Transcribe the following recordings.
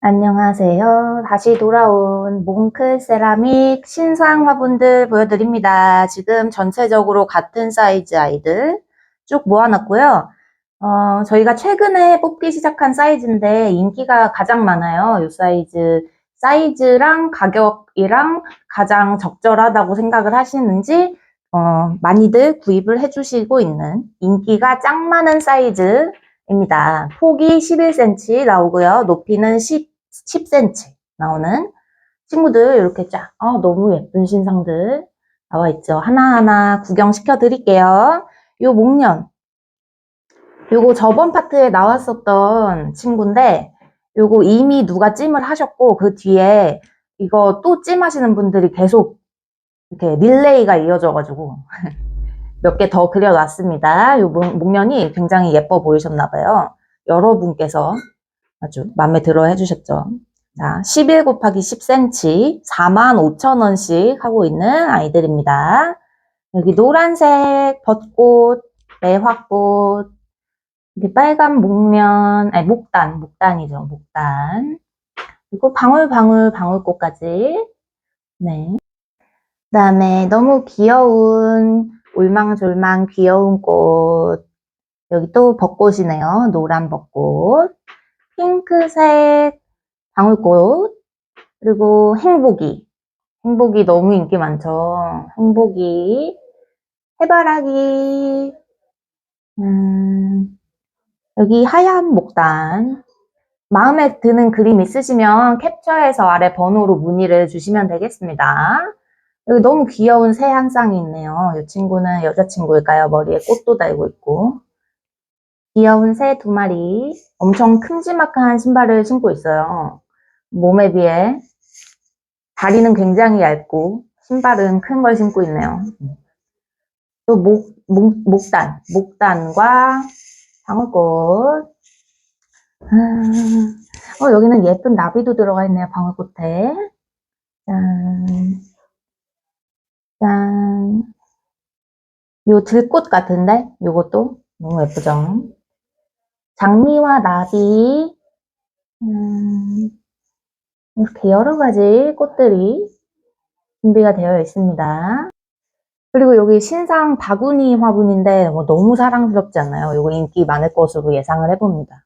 안녕하세요. 다시 돌아온 몽클 세라믹 신상 화분들 보여드립니다. 지금 전체적으로 같은 사이즈 아이들 쭉 모아놨고요. 어, 저희가 최근에 뽑기 시작한 사이즈인데 인기가 가장 많아요. 이 사이즈. 사이즈랑 가격이랑 가장 적절하다고 생각을 하시는지 어, 많이들 구입을 해주시고 있는 인기가 짱 많은 사이즈 입니다. 폭이 11cm 나오고요. 높이는 10, 10cm 나오는 친구들 이렇게 쫙 아, 너무 예쁜 신상들 나와 있죠. 하나하나 구경시켜 드릴게요. 요 목련 요거 저번 파트에 나왔었던 친구인데 요거 이미 누가 찜을 하셨고 그 뒤에 이거 또 찜하시는 분들이 계속 이렇게 릴레이가 이어져가지고 몇 개 더 그려놨습니다. 요 목- 목련이 굉장히 예뻐 보이셨나 봐요. 여러분께서 아주 마음에 들어 해주셨죠. 자, 11 곱하기 10cm 45,000원씩 하고 있는 아이들입니다. 여기 노란색 벚꽃, 매화꽃, 여기 빨간 목련, 아니 목단, 목단이죠, 목단. 그리고 방울방울 방울꽃까지. 네. 그다음에 너무 귀여운 울망졸망 귀여운 꽃. 여기 또 벚꽃이네요. 노란 벚꽃. 핑크색 방울꽃. 그리고 행복이. 행복이 너무 인기 많죠. 행복이. 해바라기. 음, 여기 하얀 목단. 마음에 드는 그림 있으시면 캡처해서 아래 번호로 문의를 주시면 되겠습니다. 여기 너무 귀여운 새 한 쌍이 있네요. 이 친구는 여자친구일까요? 머리에 꽃도 달고 있고. 귀여운 새 두 마리. 엄청 큼지막한 신발을 신고 있어요. 몸에 비해. 다리는 굉장히 얇고, 신발은 큰 걸 신고 있네요. 또 목, 목, 목단. 목단과 방울꽃. 음, 어, 여기는 예쁜 나비도 들어가 있네요. 방울꽃에. 짠. 짠. 요 들꽃 같은데? 요것도 너무 예쁘죠? 장미와 나비. 음, 이렇게 여러 가지 꽃들이 준비가 되어 있습니다. 그리고 여기 신상 바구니 화분인데 뭐 너무 사랑스럽지 않나요? 이거 인기 많을 것으로 예상을 해봅니다.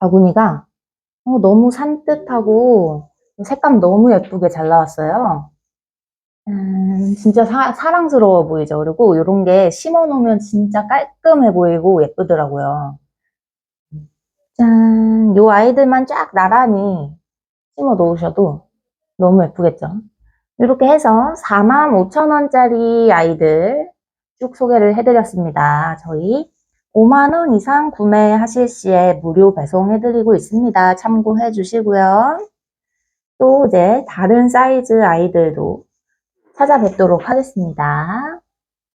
바구니가 어, 너무 산뜻하고 색감 너무 예쁘게 잘 나왔어요. 음, 진짜 사, 사랑스러워 보이죠. 그리고 이런 게 심어 놓으면 진짜 깔끔해 보이고 예쁘더라고요. 짠, 요 아이들만 쫙 나란히 심어 놓으셔도 너무 예쁘겠죠. 이렇게 해서 45,000원짜리 아이들 쭉 소개를 해드렸습니다. 저희 5만원 이상 구매하실 시에 무료 배송해드리고 있습니다. 참고해 주시고요. 또 이제 다른 사이즈 아이들도 찾아뵙도록 하겠습니다.